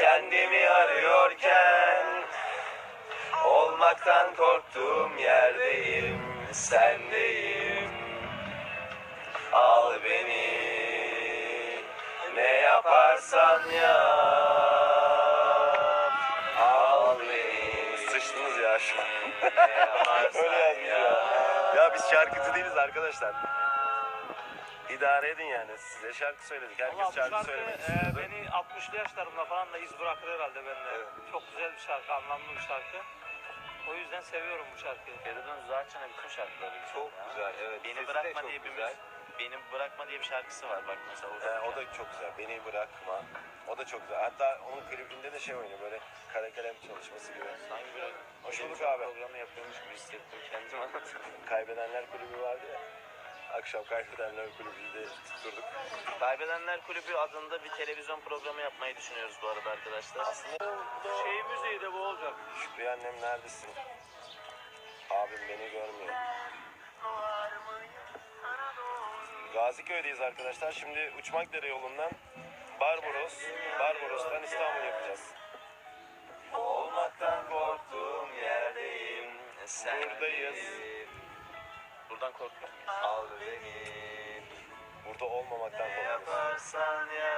Kendimi arıyorken Olmaktan korktuğum yerdeyim Sendeyim Al beni Ne yaparsan yap Al beni Sıçtınız ya şu an. Öyle yazmış ya. Ya biz şarkıcı değiliz arkadaşlar. İdare edin yani. Size şarkı söyledik. Herkes Valla bu şarkı, şarkı söylemek e, istiyordu. beni 60'lı yaşlarımda falan da iz bırakır herhalde bende. Evet. Çok güzel bir şarkı, anlamlı bir şarkı. O yüzden seviyorum bu şarkıyı. Feridun Zarçan'a bütün şarkıları güzel. Çok ya. güzel, evet. Beni Sesi bırakma diye bir güzel. Beni bırakma diye bir şarkısı var bak mesela. Ee, o da çok güzel. Beni bırakma. O da çok güzel. Hatta onun klibinde de şey oynuyor böyle kara kalem çalışması gibi. sanki böyle Hoş bulduk abi. programı yapıyormuş gibi hissettim kendimi anlatıyorum. Kaybedenler kulübü vardı ya. Akşam kaybedenler kulübünde tutturduk. Kaybedenler Kulübü adında bir televizyon programı yapmayı düşünüyoruz bu arada arkadaşlar. Aslında Şey müziği de bu olacak. Şükrü annem neredesin? Abim beni görmüyor. Gaziköy'deyiz arkadaşlar. Şimdi Uçmakdere yolundan Barbaros, Barbaros'tan İstanbul yapacağız. Olmaktan korktuğum yerdeyim. Sen Buradayız. Buradan korkuyor muyuz? Al beni. Burada olmamaktan Ne korkuyoruz. yaparsan ya.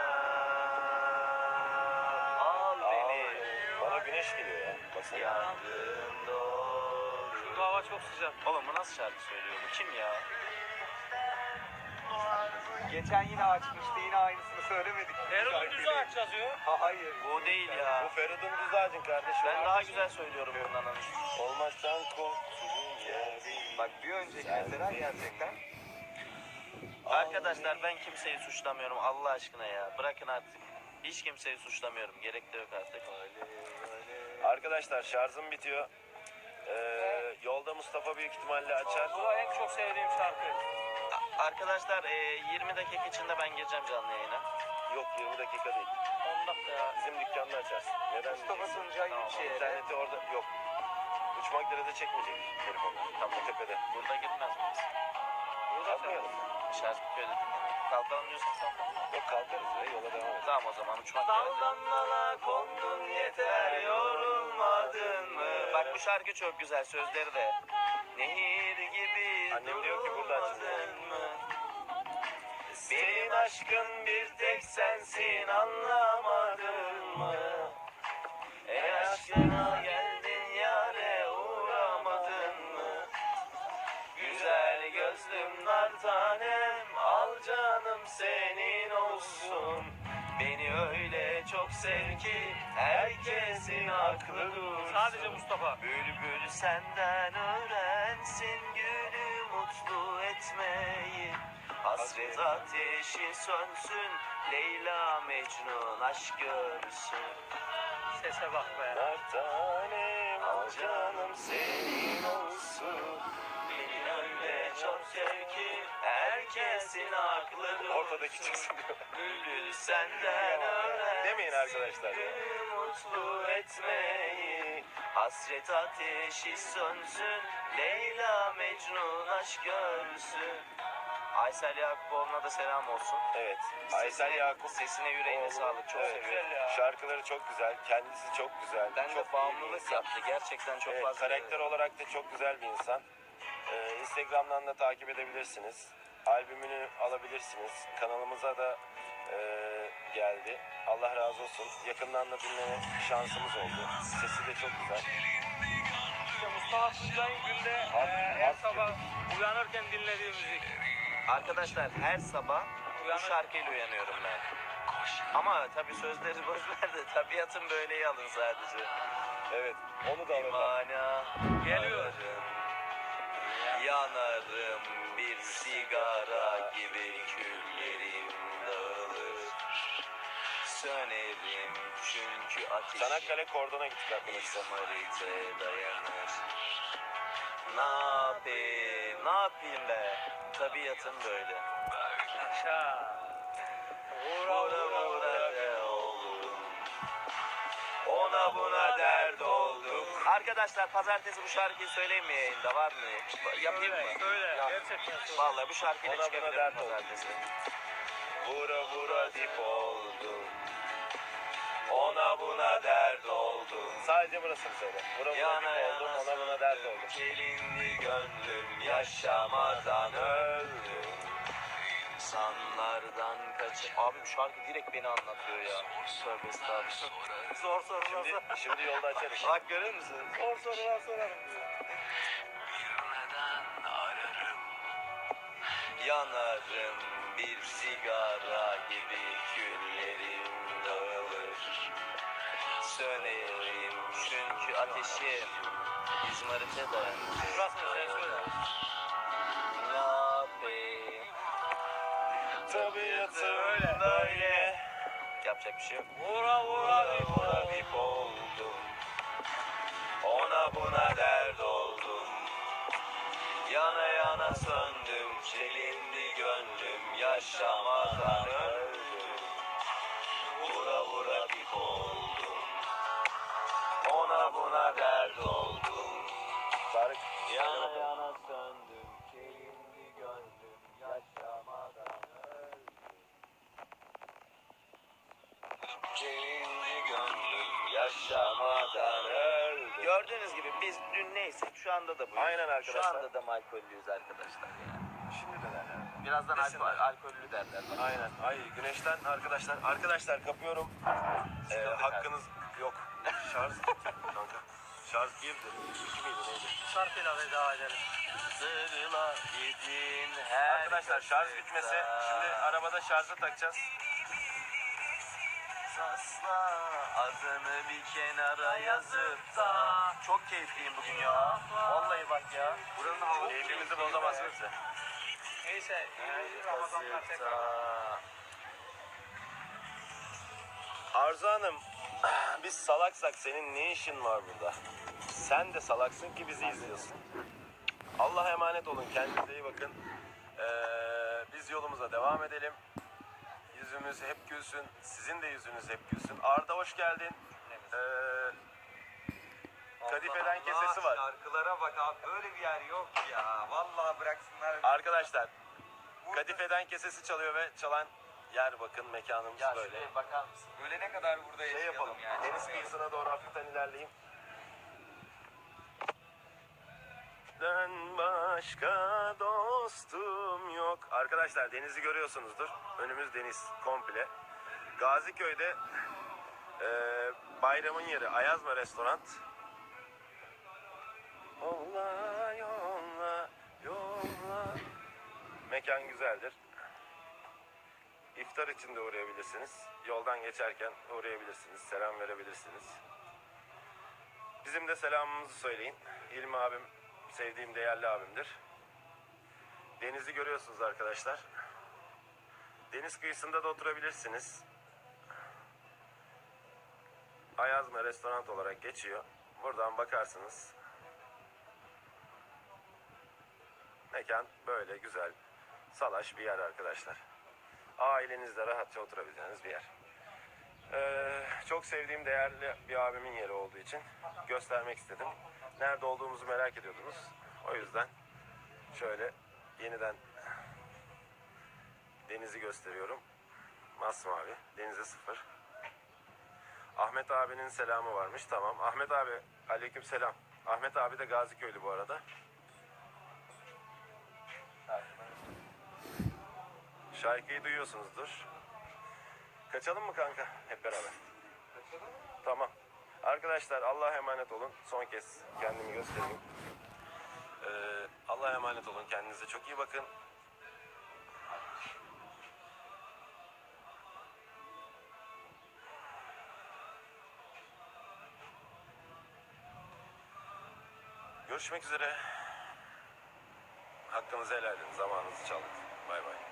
Al beni. Bana güneş geliyor ya. Baksana. Yandım doğru. Çünkü hava çok sıcak. Oğlum bu nasıl şarkı söylüyor? Bu kim ya? Geçen yine açmıştı yine aynısını söylemedik. Erol Düz'ü aç yazıyor. Ha, hayır. Bu değil ya. Bu Feridun Düzağacın kardeşim. Ben daha güzel söylüyorum bundan korktuğum yerdeyim. Bak bir önceki mesela gerçekten. Arkadaşlar ben kimseyi suçlamıyorum Allah aşkına ya. Bırakın artık. Hiç kimseyi suçlamıyorum. Gerek de yok artık. Arkadaşlar şarjım bitiyor. Ee, yolda Mustafa büyük ihtimalle açar. Bu en çok sevdiğim şarkı. A- Arkadaşlar e, 20 dakika içinde ben gireceğim canlı yayına. Yok 20 dakika değil. 10 dakika. Bizim dükkanda açarsın. Neden Mustafa diyeceksin? Tuncay Tamam, Yükşehir'e. İnterneti orada yok. Uçmakdere'de çekmeyecek telefonu. Tam bu tepede. Burada girmez miyiz? Burada Kalkmayalım. Şarköy'de dinlemeyin. Kalkalım diyorsan kalkalım. Yok kalkarız ve yola devam ederiz. Tamam o zaman uçmak Daldan dala kondun yeter yorulmadın mı? Bak bu şarkı çok güzel sözleri de. Nehir gibi Annem diyor ki durulmadın mı? Senin aşkın bir tek sensin anlamadın senin olsun. Beni öyle çok sev ki herkesin aklı dursun. Sadece Mustafa. Bülbül senden öğrensin gülü mutlu etmeyi. Hasret ateşi sönsün, Leyla Mecnun aşk görsün. Sese bak be. Nar tanem al canım senin olsun. Beni öyle çok sev ki herkesin aklı. Ortadaki çıksın diyor. Bülbül senden öğrensin. Demeyin arkadaşlar ya. gülü mutlu etmeyi. Hasret ateşi sönsün, Leyla Mecnun aşk görsün. Aysel Yakupoğlu'na da selam olsun. Evet. Aysel Yakup. Sesine yüreğine Oğlu. sağlık. Çok Evet. seviyorum. Şarkıları çok güzel. Kendisi çok güzel. Ben çok de iyi bir bağımlılık insan. yaptı. Gerçekten çok Evet, fazla. karakter olarak da çok güzel bir insan. Ee, Instagram'dan da takip edebilirsiniz. Albümünü alabilirsiniz. Kanalımıza da e, geldi. Allah razı olsun. Yakından da dinleme şansımız oldu. Sesi de çok güzel. İşte Mustafa Tuncay'ın günde e, her sabah uyanırken dinlediği müzik. Arkadaşlar her sabah bu Uyanır. şarkıyla uyanıyorum ben. Ama tabii sözleri boş ver de tabiatın böyleyi alın sadece. Evet. Onu da alalım. İmana Geliyor. Yanarım bir sigara gibi küllerim dağılır. Sönerim çünkü ateşim Çanakkale Kordon'a gittik arkadaşlar. İzmir'e dayanır. Ne yapayım, ne yapayım be? Tabiatım böyle. Şa. Vura Vura de oldum. Ona buna dert olduk. Arkadaşlar pazartesi bu şarkıyı söyleyeyim mi yayında var mı? Yapayım mı? söyle. Gerçekten söyle. Vallahi bu şarkıyla Ona buna çıkabilirim dert oldu. pazartesi. Vura vura dip oldum. Ona buna dert oldum. Sadece burasını söyle. Vura vura Yana dip oldum. yana Ona buna dert oldum. Kelindi gönlüm yaşamadan öldüm. İnsanlardan kaç... Abi bu şarkı direkt beni anlatıyor ya. Tövbe estağfurullah. Zor sorular Şimdi, şimdi yolda açarız. Bak görüyor musun? Zor sorular sorarım. Yanarım bir sigara gibi küllerim dağılır. Sönerim çünkü ateşim İzmarit'e dayanır. Burası sen söyle. Tabiatım Öyle. böyle. Yapacak bir şey yok. Vura vura dip vura dip oldum. Ona buna dert oldum. Yana yana söndüm, çelindi gönlüm, yaşamadan öldüm. Gördüğünüz gibi biz dün neysek şu anda da buyuz. Aynen arkadaşlar. Şu anda da alkollüyüz arkadaşlar yani. Şimdi de derler. Birazdan Desinler. alkol, alkollü derler. Bak. Aynen. Ay güneşten arkadaşlar. Arkadaşlar kapıyorum. Ee, Sıkıldık hakkınız yok. Şarj. Kanka. Şarj girdi. İki miydi neydi? Şarkıyla veda edelim. Sırla gidin her Arkadaşlar şarj bitmesi. Şimdi arabada şarja takacağız. Sasla adını bir kenara yazıp da Çok keyifliyim bugün ya. Vallahi bak ya. Buranın havası Keyfimizi bozamazsınız ya. Neyse. iyi Ramazanlar Yazıp tekrar. da. Arzu Hanım. Biz salaksak senin ne işin var burada? Sen de salaksın ki bizi izliyorsun. Allah'a emanet olun. Kendinize iyi bakın. Ee, biz yolumuza devam edelim. Yüzümüz hep gülsün. Sizin de yüzünüz hep gülsün. Arda hoş geldin. Ee, Kadifeden Allah kesesi var. Şarkılara bak abi böyle bir yer yok ya. Vallahi bıraksınlar. Arkadaşlar Kadifeden kesesi çalıyor ve çalan yer bakın mekanımız Ya böyle. şuraya bakar mısın? Böyle ne kadar burada Şey yapalım. yani. Deniz kıyısına doğru hafiften ilerleyeyim. Den başka dostum yok. Arkadaşlar denizi görüyorsunuzdur. Önümüz deniz komple. Gaziköy'de e, bayramın yeri Ayazma Restoran. Yolla yolla yolla. Mekan güzeldir. İftar için de uğrayabilirsiniz. Yoldan geçerken uğrayabilirsiniz. Selam verebilirsiniz. Bizim de selamımızı söyleyin. İlmi abim sevdiğim değerli abimdir. Denizi görüyorsunuz arkadaşlar. Deniz kıyısında da oturabilirsiniz. Ayazma restoran olarak geçiyor. Buradan bakarsınız. Mekan böyle güzel, salaş bir yer arkadaşlar ailenizle rahatça oturabileceğiniz bir yer. Ee, çok sevdiğim değerli bir abimin yeri olduğu için göstermek istedim. Nerede olduğumuzu merak ediyordunuz. O yüzden şöyle yeniden denizi gösteriyorum. Masmavi, denize sıfır. Ahmet abinin selamı varmış. Tamam. Ahmet abi, aleyküm selam. Ahmet abi de Gaziköylü bu arada. Şarkıyı duyuyorsunuzdur. Kaçalım mı kanka hep beraber? Tamam. Arkadaşlar Allah'a emanet olun. Son kez kendimi göstereyim. Ee, Allah'a emanet olun. Kendinize çok iyi bakın. Görüşmek üzere. Hakkınızı helal edin. Zamanınızı çaldık. Bay bay.